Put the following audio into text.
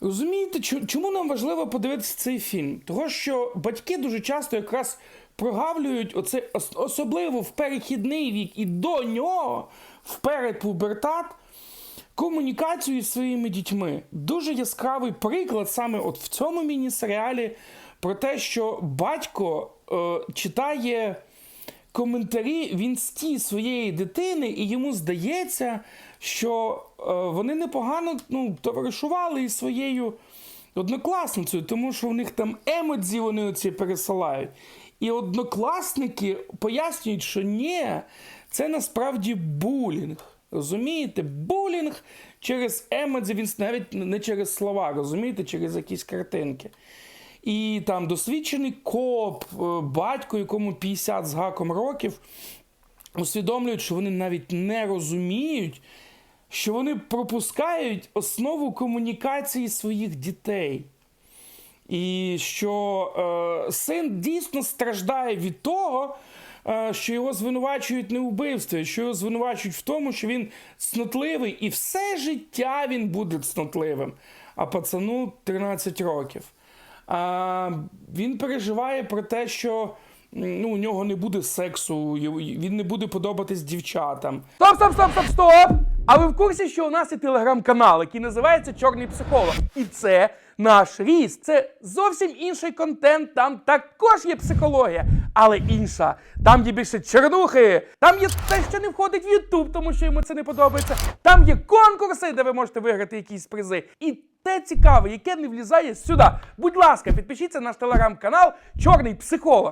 Розумієте, чому нам важливо подивитися цей фільм? Того, що батьки дуже часто якраз прогавлюють оце особливо в перехідний вік і до нього, в передпубертат, комунікацію зі своїми дітьми. Дуже яскравий приклад саме от в цьому міні-серіалі про те, що батько е, читає коментарі в інсті своєї дитини, і йому здається, що е, вони непогано ну, товаришували із своєю однокласницею, тому що у них там емодзі вони оці пересилають. І однокласники пояснюють, що ні, це насправді булінг. Розумієте? Булінг через емодзі, він навіть не через слова, розумієте, через якісь картинки. І там досвідчений коп, е, батько, якому 50 з гаком років, усвідомлюють, що вони навіть не розуміють, що вони пропускають основу комунікації своїх дітей. І що е, син дійсно страждає від того, е, що його звинувачують не вбивстві, що його звинувачують в тому, що він цнотливий, і все життя він буде цнотливим. А пацану 13 років. Він переживає про те, що ну, у нього не буде сексу, він не буде подобатись дівчатам. Стоп, стоп, стоп, стоп, стоп! А ви в курсі, що у нас є телеграм-канал, який називається Чорний психолог? І це наш ріст. Це зовсім інший контент. Там також є психологія, але інша. Там є більше чернухи. Там є те, що не входить в Ютуб, тому що йому це не подобається. Там є конкурси, де ви можете виграти якісь призи. І те цікаве, яке не влізає сюди. Будь ласка, підпишіться на наш телеграм-канал Чорний психолог.